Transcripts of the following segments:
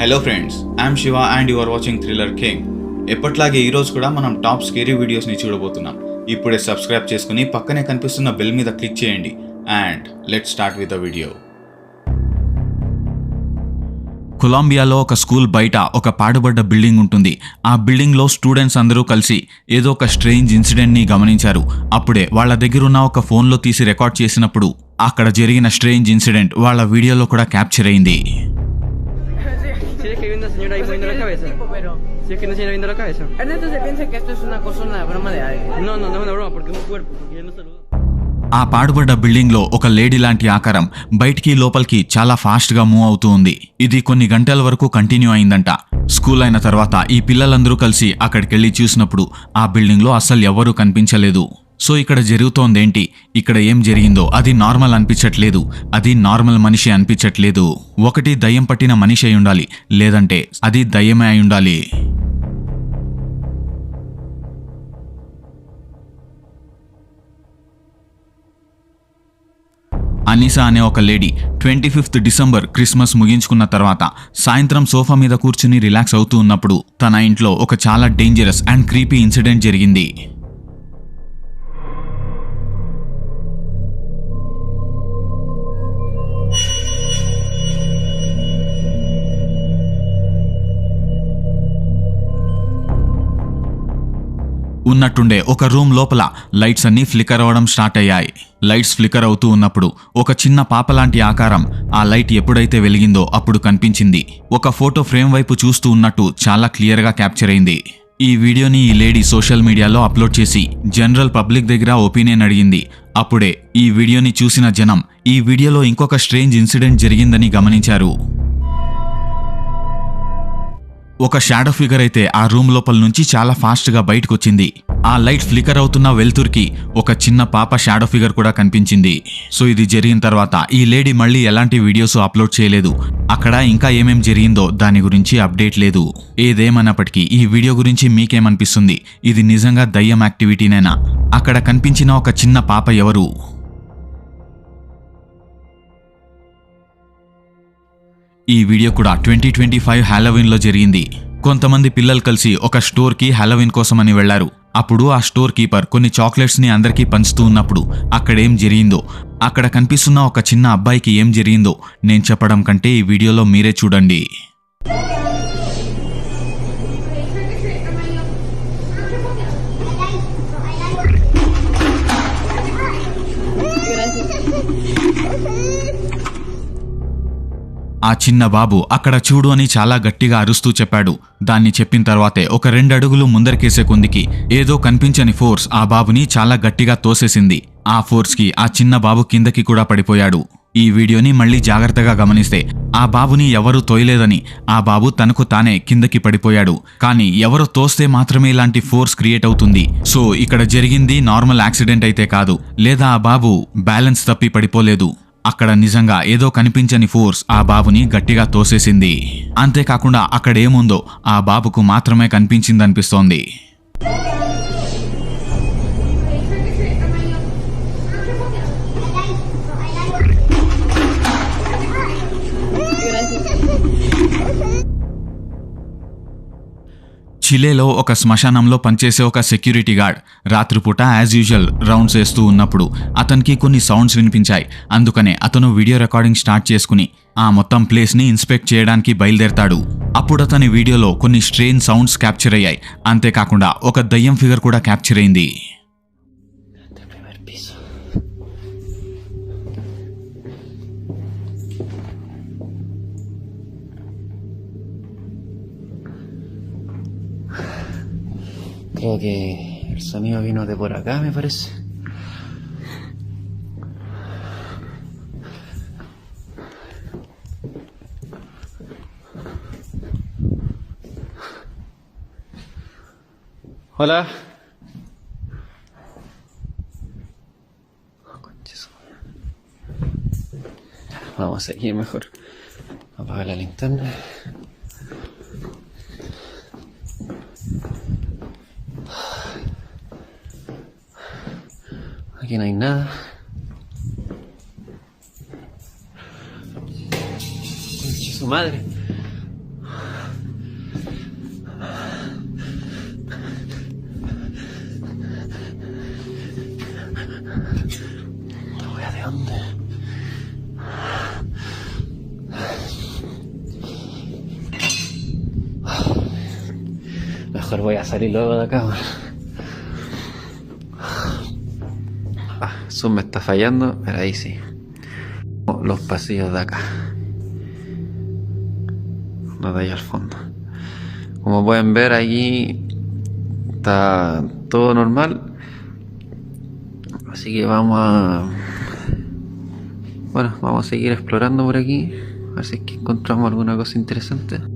Hello friends I'm Shiva and you are watching thriller king ఎప్పట్లాగే ఈరోజు కూడా మనం టాప్ స్కేరీ వీడియోస్ని చూడబోతున్నాం. ఇప్పుడే సబ్స్క్రైబ్ చేసుకుని పక్కనే కనిపిస్తున్న బెల్ మీద క్లిక్ చేయండి. And let start with the video కొలంబియాలో ఒక స్కూల్ బయట ఒక పాడుబడ్డ బిల్డింగ్ ఉంటుంది. ఆ బిల్డింగ్లో స్టూడెంట్స్ అందరూ కలిసి ఏదో ఒక స్ట్రేంజ్ ఇన్సిడెంట్ని గమనించారు. అప్పుడే వాళ్ళ దగ్గర ఉన్న ఒక ఫోన్లో తీసి రికార్డ్ చేసినప్పుడు అక్కడ జరిగిన స్ట్రేంజ్ ఇన్సిడెంట్ వాళ్ళ వీడియోలో కూడా క్యాప్చర్ అయింది. Cabeza. tipo, pero Si es que hay una señora viendo la cabeza. Ernesto se piensa que esto es una cosa, una broma de alguien. No, no, no es una broma porque es un cuerpo, porque él no saluda. ఆ పాడుబడ్డ బిల్డింగ్లో ఒక lady లాంటి ఆకారం బయటికి లోపలికి చాలా ఫాస్ట్గా move అవుతూ ఉంది ఇది కొన్ని గంటల వరకు కంటిన్యూ అయిందంట స్కూల్ అయిన తర్వాత ఈ పిల్లలందరూ కలిసి అక్కడికెళ్ళి చూసినప్పుడు ఆ బిల్డింగ్లో అస్సలు ఎవరూ కనిపించలేదు సో ఇక్కడ జరుగుతోందేంటి? ఇక్కడ ఏం జరిగిందో? అది నార్మల్ అనిపించట్లేదు. అది నార్మల్ మనిషి అనిపించట్లేదు. ఒకటి దయ్యం పట్టిన మనిషి అయి ఉండాలి. లేదంటే అది దయ్యమే అయి ఉండాలి. అనిసా అనే ఒక lady twenty fifth December Christmas ముగించుకున్న తర్వాత సాయంత్రం సోఫా మీద కూర్చుని రిలాక్స్ అవుతూ ఉన్నప్పుడు తన ఇంట్లో ఒక చాలా డేంజరస్ అండ్ క్రీపీ ఇన్సిడెంట్ జరిగింది. ఉన్నట్టుండే ఒక రూమ్ లోపల లైట్స్ అన్నీ ఫ్లికర్ అవ్వడం స్టార్ట్ అయ్యాయి. లైట్స్ ఫ్లికర్ అవుతూ ఉన్నప్పుడు ఒక చిన్న పాప లాంటి ఆకారం ఆ లైట్ ఎప్పుడైతే వెలిగిందో అప్పుడు కనిపించింది. ఒక ఫోటో ఫ్రేమ్ వైపు చూస్తూ ఉన్నట్టు చాలా క్లియర్గా క్యాప్చర్ అయింది. ఈ వీడియోని ఈ లేడీ సోషల్ మీడియాలో అప్లోడ్ చేసి జనరల్ పబ్లిక్ దగ్గర ఒపీనియన్ అడిగింది. అప్పుడే ఈ వీడియోని చూసిన జనం ఈ వీడియోలో ఇంకొక స్ట్రేంజ్ ఇన్సిడెంట్ జరిగిందని గమనించారు. ఒక షాడో ఫిగర్ అయితే ఆ రూమ్ లోపల నుంచి చాలా ఫాస్ట్గా బయటకొచ్చింది. ఆ లైట్ ఫ్లికర్ అవుతున్న వెలుతురికి ఒక చిన్న పాప షాడో ఫిగర్ కూడా కనిపించింది. సో ఇది జరిగిన తర్వాత ఈ లేడీ మళ్ళీ ఎలాంటి వీడియోస్ అప్లోడ్ చేయలేదు. అక్కడ ఇంకా ఏమేం జరిగిందో దాని గురించి అప్డేట్ లేదు. ఏదేమన్నప్పటికీ ఈ వీడియో గురించి మీకేమనిపిస్తుంది? ఇది నిజంగా దయ్యం యాక్టివిటీనేనా అక్కడ కనిపించిన ఒక చిన్న పాప ఎవరు? ఈ వీడియో కూడా ట్వంటీ ట్వంటీ ఫైవ్ హ్యాలోవిన్లో జరిగింది. కొంతమంది పిల్లలు కలిసి ఒక స్టోర్కి హ్యాలోవిన్ కోసమని వెళ్ళారు. అప్పుడు ఆ స్టోర్ కీపర్ కొన్ని చాక్లెట్స్ని అందరికీ పంచుతూ ఉన్నప్పుడు అక్కడేం జరిగిందో అక్కడ కనిపిస్తున్న ఒక చిన్న అబ్బాయికి ఏం జరిగిందో నేను చెప్పడం కంటే ఈ వీడియోలో మీరే చూడండి. ఆ చిన్న బాబు అక్కడ చూడు అని చాలా గట్టిగా అరుస్తూ చెప్పాడు. దాన్ని చెప్పిన తర్వాతే ఒక రెండు అడుగులు ముందరికేసే కొందికి ఏదో కనిపించని ఫోర్స్ ఆ బాబుని చాలా గట్టిగా తోసేసింది. ఆ ఫోర్స్కి ఆ చిన్న బాబు కిందకి కూడా పడిపోయాడు. ఈ వీడియోని మళ్ళీ జాగ్రత్తగా గమనిస్తే ఆ బాబుని ఎవరూ తోయలేదని ఆ బాబు తనకు తానే కిందకి పడిపోయాడు. కానీ ఎవరు తోస్తే మాత్రమే ఇలాంటి ఫోర్స్ క్రియేట్ అవుతుంది. సో ఇక్కడ జరిగింది నార్మల్ యాక్సిడెంట్ అయితే కాదు. లేదా ఆ బాబు బ్యాలెన్స్ తప్పి పడిపోలేదు. అక్కడ నిజంగా ఏదో కనిపించని ఫోర్స్ ఆ బాబుని గట్టిగా తోసేసింది. అంతేకాకుండా అక్కడేముందో ఆ బాబుకు మాత్రమే కనిపించిందనిపిస్తోంది. చిలేలో ఒక శ్మశానంలో పనిచేసే ఒక సెక్యూరిటీ గార్డ్. రాత్రిపూట యాజ్ యూజువల్ రౌండ్స్ వేస్తూ ఉన్నప్పుడు అతనికి కొన్ని సౌండ్స్ వినిపించాయి. అందుకనే అతను వీడియో రికార్డింగ్ స్టార్ట్ చేసుకుని ఆ మొత్తం ప్లేస్ని ఇన్స్పెక్ట్ చేయడానికి బయలుదేరతాడు. అప్పుడు అతని వీడియోలో కొన్ని స్ట్రెయిన్ సౌండ్స్ క్యాప్చర్ అయ్యాయి. అంతేకాకుండా ఒక దయ్యం ఫిగర్ కూడా క్యాప్చర్ అయింది. Creo que el sonido vino de por acá, me parece. Hola. Oh. Vamos a seguir mejor. Apaga la linterna. Aquí no hay nada. Conche su madre. Dónde. Mejor voy a salir luego de acá. Zoom me está fallando, pero ahí sí. Los pasillos de acá. Los de ahí al fondo. Como pueden ver aquí está todo normal. Así que vamos a... Bueno, vamos a seguir explorando por aquí. A ver si es que encontramos alguna cosa interesante.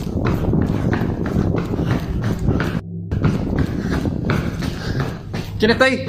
¿Quién está ahí?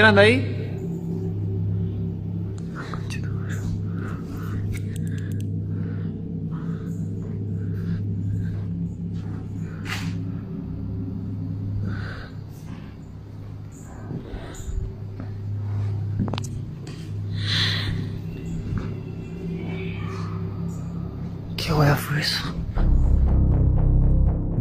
¿Quién anda ahí?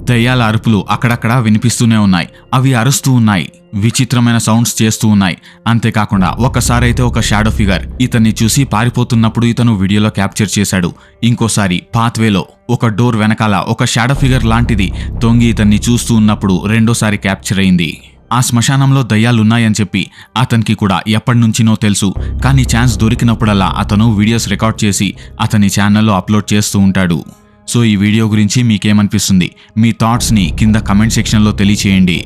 దయ్యాల అరుపులు అక్కడక్కడ వినిపిస్తూనే ఉన్నాయి. అవి అరుస్తూ ఉన్నాయి. విచిత్రమైన sounds చేస్తూ ఉన్నాయి. అంతేకాకుండా ఒకసారైతే ఒక షాడో ఫిగర్ ఇతన్ని చూసి పారిపోతున్నప్పుడు ఇతను వీడియోలో క్యాప్చర్ చేశాడు. ఇంకోసారి పాత్వేలో ఒక డోర్ వెనకాల ఒక షాడో ఫిగర్ లాంటిది తొంగి ఇతన్ని చూస్తూ ఉన్నప్పుడు రెండోసారి క్యాప్చర్ అయింది. ఆ శ్మశానంలో దయ్యాలున్నాయని చెప్పి అతనికి కూడా ఎప్పటి నుంచినో తెలుసు. కానీ ఛాన్స్ దొరికినప్పుడల్లా అతను వీడియోస్ రికార్డ్ చేసి అతని ఛానల్లో అప్లోడ్ చేస్తూ ఉంటాడు. సో ఈ వీడియో గురించి మీకేమనిపిస్తుంది? మీ థాట్స్ని కింద కమెంట్ సెక్షన్లో తెలియచేయండి.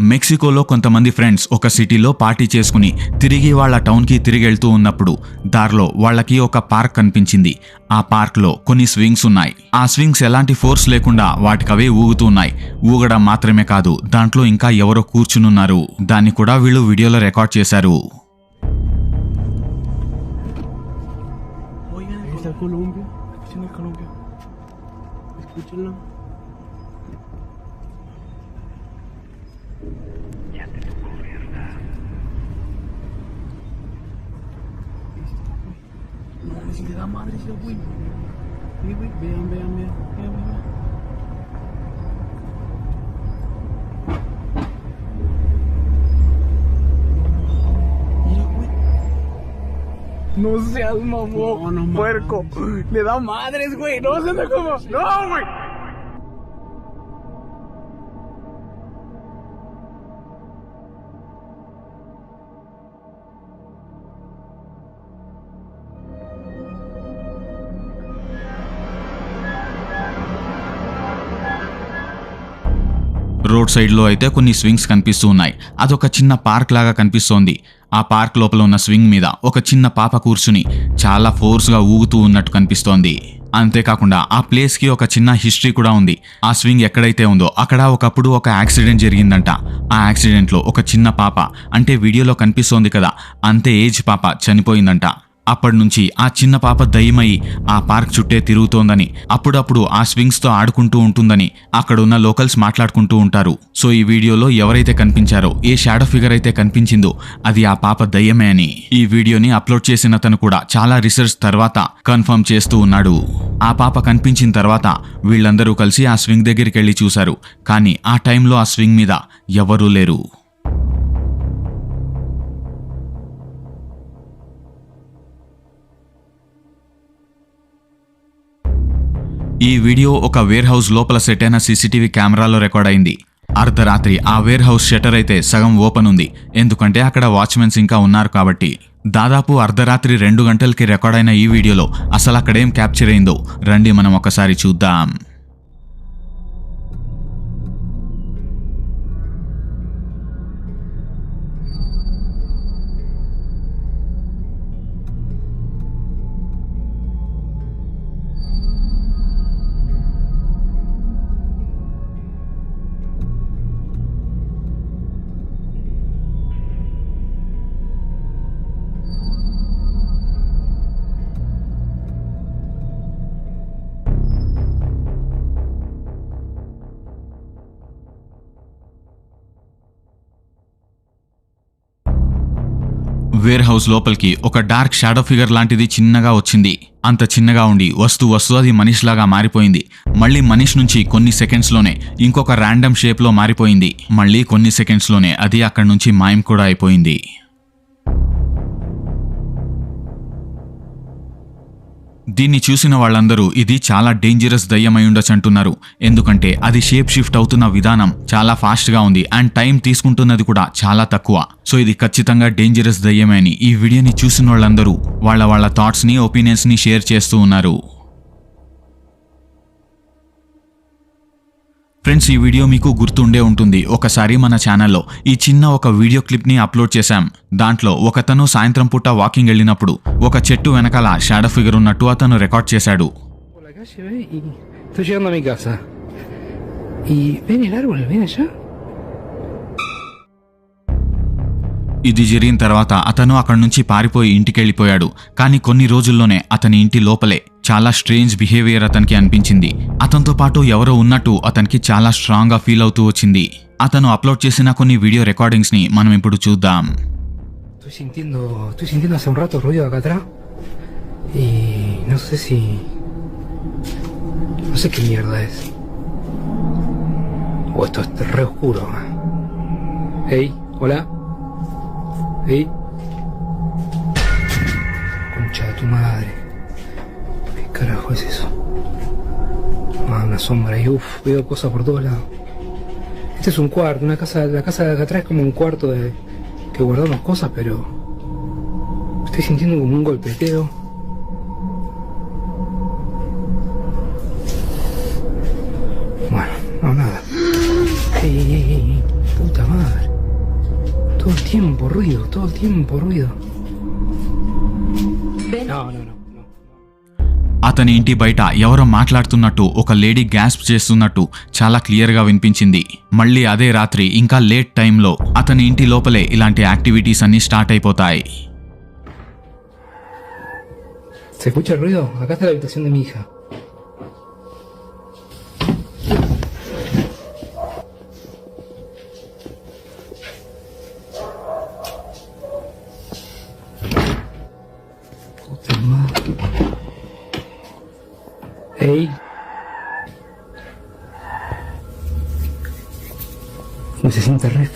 మెక్సికోలో కొంతమంది ఫ్రెండ్స్ ఒక సిటీలో పార్టీ చేసుకుని తిరిగి వాళ్ళ టౌన్కి తిరిగి వెళ్తూ ఉన్నప్పుడు దారిలో వాళ్ళకి ఒక పార్క్ కనిపించింది. ఆ పార్క్లో కొన్ని స్వింగ్స్ ఉన్నాయి. ఆ స్వింగ్స్ ఎలాంటి ఫోర్స్ లేకుండా వాటికవే ఊగుతూ ఉన్నాయి ఊగడం మాత్రమే కాదు దాంట్లో ఇంకా ఎవరో కూర్చునున్నారు. దాన్ని కూడా వీళ్ళు వీడియోలో రికార్డ్ చేశారు. Colombia. Escuchen Colombia. Escúchenla. Ya te tocó verla. No, si le da madre, si güey. Sí, güey, vean, vean, vean. No seas mamón, puerco. Le da madres, güey. No se me como. No, güey. Road సైడ్లో అయితే కొన్ని swings కనిపిస్తూ ఉన్నాయి అదొక చిన్న park లాగా కనిపిస్తోంది ఆ పార్క్ లోపల ఉన్న స్వింగ్ మీద ఒక చిన్న పాప కూర్చుని చాలా ఫోర్స్గా ఊగుతూ ఉన్నట్టు కనిపిస్తోంది. అంతేకాకుండా ఆ ప్లేస్కి ఒక చిన్న హిస్టరీ కూడా ఉంది. ఆ స్వింగ్ ఎక్కడైతే ఉందో అక్కడ ఒకప్పుడు ఒక యాక్సిడెంట్ జరిగిందంట. ఆ యాక్సిడెంట్లో ఒక చిన్న పాప అంటే వీడియోలో కనిపిస్తోంది కదా అంతే ఏజ్ పాప చనిపోయిందంట. అప్పటినుంచి ఆ చిన్న పాప దయ్యమై ఆ పార్క్ చుట్టే తిరుగుతోందని అప్పుడప్పుడు ఆ స్వింగ్స్తో ఆడుకుంటూ ఉంటుందని అక్కడున్న లోకల్స్ మాట్లాడుకుంటూ ఉంటారు. సో ఈ వీడియోలో ఎవరైతే కనిపించారో ఏ షాడో ఫిగర్ అయితే కనిపించిందో అది ఆ పాప దయ్యమే అని. ఈ వీడియోని అప్లోడ్ చేసిన అతను కూడా చాలా రీసెర్చ్ తర్వాత కన్ఫర్మ్ చేస్తూ ఉన్నాడు. ఆ పాప కనిపించిన తర్వాత వీళ్ళందరూ కలిసి ఆ స్వింగ్ దగ్గరికి వెళ్ళి చూశారు. కానీ ఆ టైంలో ఆ స్వింగ్ మీద ఎవరూ లేరు. ఈ వీడియో ఒక వేర్ హౌస్ లోపల సెట్ అయిన సీసీటీవీ కెమెరాలో రికార్డ్ అయింది. అర్ధరాత్రి ఆ వేర్ హౌస్ షెటర్ అయితే సగం ఓపెన్ ఉంది. ఎందుకంటే అక్కడ వాచ్మెన్స్ ఇంకా ఉన్నారు కాబట్టి. దాదాపు అర్ధరాత్రి రెండు గంటలకి రికార్డ్ అయిన ఈ వీడియోలో అసలు అక్కడేం క్యాప్చర్ అయిందో. రండి మనం ఒకసారి చూద్దాం. వేర్ హౌస్ లోపలికి ఒక డార్క్ షాడో ఫిగర్ లాంటిది చిన్నగా వచ్చింది. అంత చిన్నగా ఉండి వస్తూ వస్తూ అది మనిషిలాగా మారిపోయింది. మళ్ళీ మనిషి నుంచి కొన్ని సెకండ్స్లోనే ఇంకొక ర్యాండమ్ షేప్లో మారిపోయింది. మళ్ళీ కొన్ని సెకండ్స్లోనే అది అక్కడి నుంచి మాయం కూడా అయిపోయింది. దీన్ని చూసిన వాళ్ళందరూ ఇది చాలా డేంజరస్ దయ్యమై ఉండొచ్చు అంటున్నారు. ఎందుకంటే అది షేప్ షిఫ్ట్ అవుతున్న విధానం చాలా ఫాస్ట్గా ఉంది అండ్ టైం తీసుకుంటున్నది కూడా చాలా తక్కువ. సో ఇది ఖచ్చితంగా డేంజరస్ దయ్యమే అని ఈ వీడియోని చూసిన వాళ్ళందరూ వాళ్ళ వాళ్ళ థాట్స్ని ఒపీనియన్స్ని షేర్ చేస్తూ ఉన్నారు. ఫ్రెండ్స్ ఈ వీడియో మీకు గుర్తుండే ఉంటుంది. ఒకసారి మన ఛానల్లో ఈ చిన్న ఒక వీడియో క్లిప్ని అప్లోడ్ చేశాం. దాంట్లో ఒకతను సాయంత్రం పూట వాకింగ్ వెళ్ళినప్పుడు ఒక చెట్టు వెనకాల షాడో ఫిగర్ ఉన్నట్టు అతను రికార్డ్ చేశాడు. ఇది జరిగిన తర్వాత అతను అక్కడి నుంచి పారిపోయి ఇంటికి వెళ్ళిపోయాడు. కానీ కొన్ని రోజుల్లోనే అతని ఇంటి లోపలే చాలా స్ట్రేంజ్ బిహేవియర్ అతనికి అనిపించింది. అతనితో పాటు ఎవరో ఉన్నట్టు అతనికి చాలా స్ట్రాంగ్గా ఫీల్ అవుతూ వచ్చింది. అతను అప్లోడ్ చేసిన కొన్ని వీడియో రికార్డింగ్స్ని మనం ఇప్పుడు చూద్దాం. Hey, hola. Hey. Es eso? Ah, una sombra ahí, uff, veo cosas por todos lados. Este es un cuarto, una casa, la casa de acá atrás es como un cuarto de que guardamos cosas, pero estoy sintiendo como un golpeteo. Bueno, no nada. Ey, ey, ey, puta madre. Todo el tiempo ruido, todo el tiempo ruido. అతని ఇంటి బయట ఎవరో మాట్లాడుతున్నట్టు ఒక lady గ్యాస్ప్ చేస్తున్నట్టు చాలా క్లియర్గా వినిపించింది మళ్ళీ అదే రాత్రి ఇంకా లేట్ టైంలో అతని ఇంటి లోపలే ఇలాంటి యాక్టివిటీస్ అన్ని స్టార్ట్ అయిపోతాయి ¿Se escucha el ruido? Acá está la habitación de mi hija.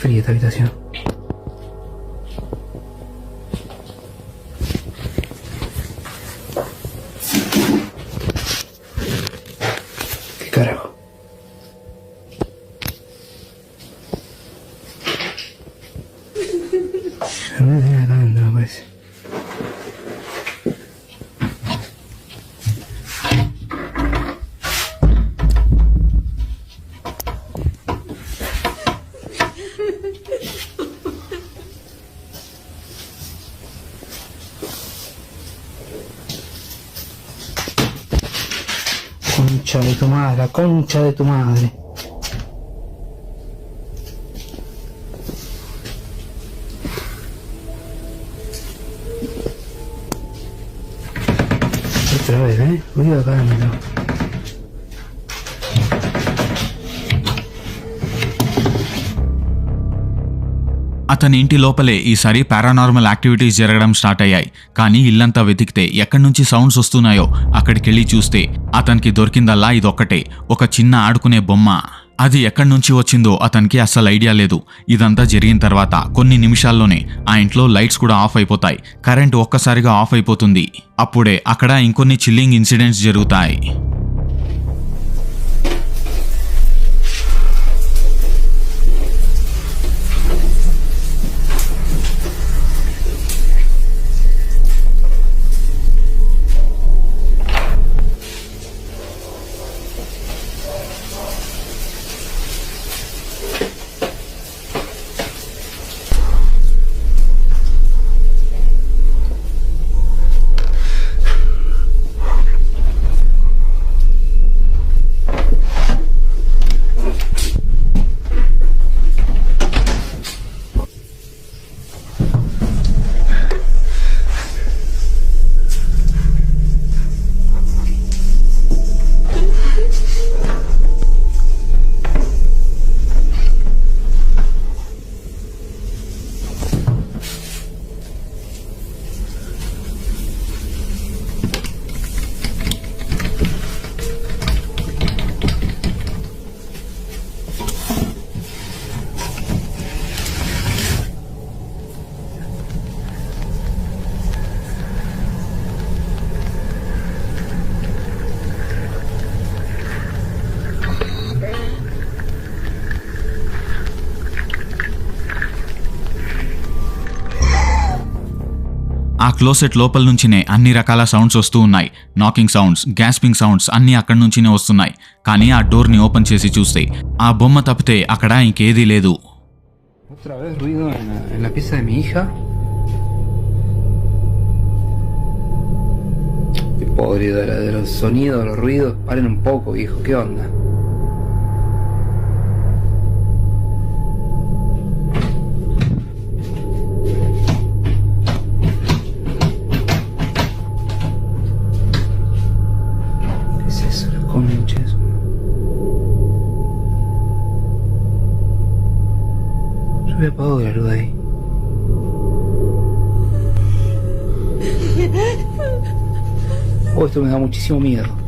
Fría esta habitación. ¿Qué carajo? A ver, ven acá adentro, me parece. Concha de tu madre, la concha de tu madre. Otra vez, ¿eh? Ruido అతని ఇంటి లోపలే ఈసారి paranormal activities జరగడం start అయ్యాయి. కానీ ఇల్లంతా వెతికితే ఎక్కడి నుంచి సౌండ్స్ వస్తున్నాయో అక్కడికెళ్ళి చూస్తే అతనికి దొరికిందల్లా ఇదొక్కటే. ఒక చిన్న ఆడుకునే బొమ్మ. అది ఎక్కడి నుంచి వచ్చిందో అతనికి అస్సలు ఐడియా లేదు. ఇదంతా జరిగిన తర్వాత కొన్ని నిమిషాల్లోనే ఆ ఇంట్లో లైట్స్ కూడా ఆఫ్ అయిపోతాయి. కరెంట్ ఒక్కసారిగా ఆఫ్ అయిపోతుంది. అప్పుడే అక్కడ ఇంకొన్ని చిల్లింగ్ ఇన్సిడెంట్స్ జరుగుతాయి. ఆ క్లోసెట్ లోపల నుంచినే అన్ని రకాల సౌండ్స్ వస్తూ ఉన్నాయి. నాకింగ్ సౌండ్స్ గ్యాస్పింగ్ సౌండ్స్ అన్ని అక్కడ నుంచినే వస్తున్నాయి. కానీ ఆ డోర్ని ఓపెన్ చేసి చూస్తే ఆ బొమ్మ తప్పితే అక్కడ ఇంకేదీ లేదు. Podrido, de los sonidos, los ruidos, paren un poco, viejo, ¿qué onda? Pobre Rudy. Oh, esto me da muchísimo miedo.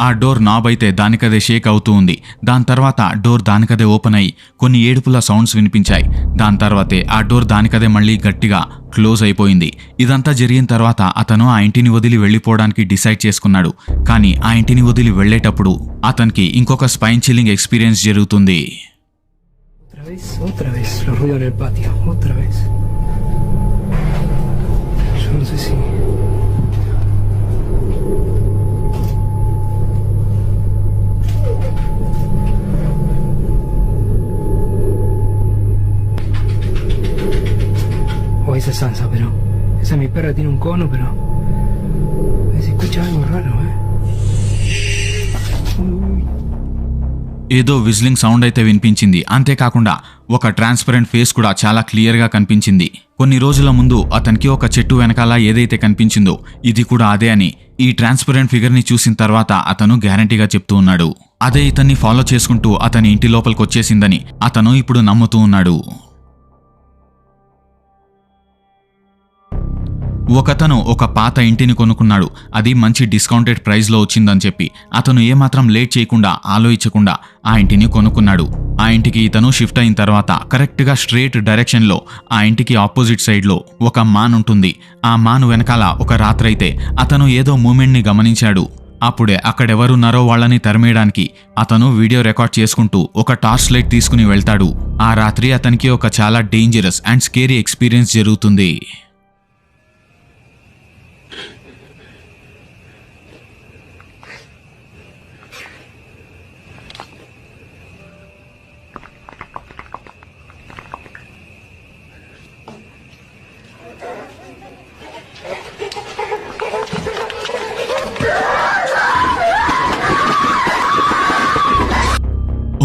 ఆ డోర్ నాబ్ అయితే దానికదే షేక్ అవుతూ ఉంది దాని తర్వాత డోర్ దానికదే ఓపెన్ అయ్యి కొన్ని ఏడుపుల సౌండ్స్ వినిపించాయి దాని తర్వాతే ఆ డోర్ దానికదే మళ్ళీ గట్టిగా క్లోజ్ అయిపోయింది ఇదంతా జరిగిన తర్వాత అతను ఆ ఇంటిని వదిలి వెళ్ళిపోవడానికి డిసైడ్ చేసుకున్నాడు కానీ ఆ ఇంటిని వదిలి వెళ్ళేటప్పుడు అతనికి ఇంకొక స్పైన్ చిల్లింగ్ ఎక్స్పీరియన్స్ జరుగుతుంది Otra vez, otra vez. Los ruidos en el patio. Otra vez. Yo no sé si... esa Sansa, pero... Esa mi perra tiene un cono, pero... Se escucha algo raro, ¿eh? ఏదో whistling sound అయితే వినిపించింది. అంతేకాకుండా ఒక transparent face కూడా చాలా క్లియర్గా కనిపించింది. కొన్ని రోజుల ముందు అతనికి ఒక చెట్టు వెనకాల ఏదైతే కనిపించిందో ఇది కూడా అదే అని ఈ ట్రాన్స్పరెంట్ ఫిగర్ని చూసిన తర్వాత అతను గ్యారంటీగా చెప్తూ ఉన్నాడు. అదే ఇతన్ని ఫాలో చేసుకుంటూ అతని ఇంటి లోపలికి వచ్చేసిందని అతను ఇప్పుడు నమ్ముతూ ఉన్నాడు. ఒకతను ఒక పాత ఇంటిని కొనుక్కున్నాడు. అది మంచి డిస్కౌంటెడ్ ప్రైస్లో వచ్చిందని చెప్పి అతను ఏమాత్రం లేట్ చేయకుండా ఆలోచించకుండా ఆ ఇంటిని కొనుక్కున్నాడు. ఆ ఇంటికి ఇతను షిఫ్ట్ అయిన తర్వాత కరెక్ట్గా స్ట్రేట్ డైరెక్షన్లో ఆ ఇంటికి ఆపోజిట్ సైడ్లో ఒక మాన్ ఉంటుంది. ఆ మాన్ వెనకాల ఒక రాత్రైతే అతను ఏదో మూమెంట్ని గమనించాడు. అప్పుడే అక్కడెవరున్నారో వాళ్ళని తరిమేయడానికి అతను వీడియో రికార్డ్ చేసుకుంటూ ఒక టార్చ్ లైట్ తీసుకుని వెళ్తాడు. ఆ రాత్రి అతనికి ఒక చాలా డేంజరస్ అండ్ స్కేరీ ఎక్స్పీరియన్స్ జరుగుతుంది.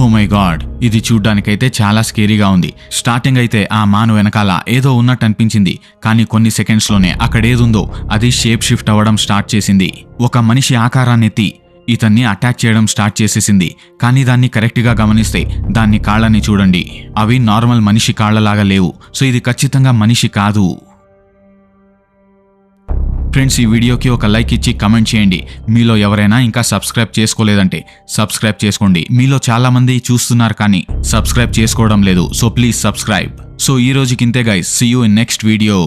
ఓ మై గాడ్ ఇది చూడ్డానికైతే చాలా స్కేరీగా ఉంది. స్టార్టింగ్ అయితే ఆ మాను వెనకాల ఏదో ఉన్నట్టు అనిపించింది. కానీ కొన్ని సెకండ్స్లోనే అక్కడేదుందో అది షేప్ షిఫ్ట్ అవ్వడం స్టార్ట్ చేసింది. ఒక మనిషి ఆకారాన్ని ఎత్తి ఇతన్ని అటాక్ చేయడం స్టార్ట్ చేసేసింది. కానీ దాన్ని కరెక్ట్గా గమనిస్తే దాన్ని కాళ్ళని చూడండి. అవి నార్మల్ మనిషి కాళ్ళలాగా లేవు. సో ఇది ఖచ్చితంగా మనిషి కాదు. ఫ్రెండ్స్ ఈ వీడియోకి ఒక లైక్ ఇచ్చి కమెంట్ చేయండి. మీలో ఎవరైనా ఇంకా సబ్స్క్రైబ్ చేసుకోలేదంటే సబ్స్క్రైబ్ చేసుకోండి. మీలో చాలామంది చూస్తున్నారు కానీ సబ్స్క్రైబ్ చేసుకోవడం లేదు. So please subscribe. సో ఈ రోజుకి ఇంతే guys see you in next video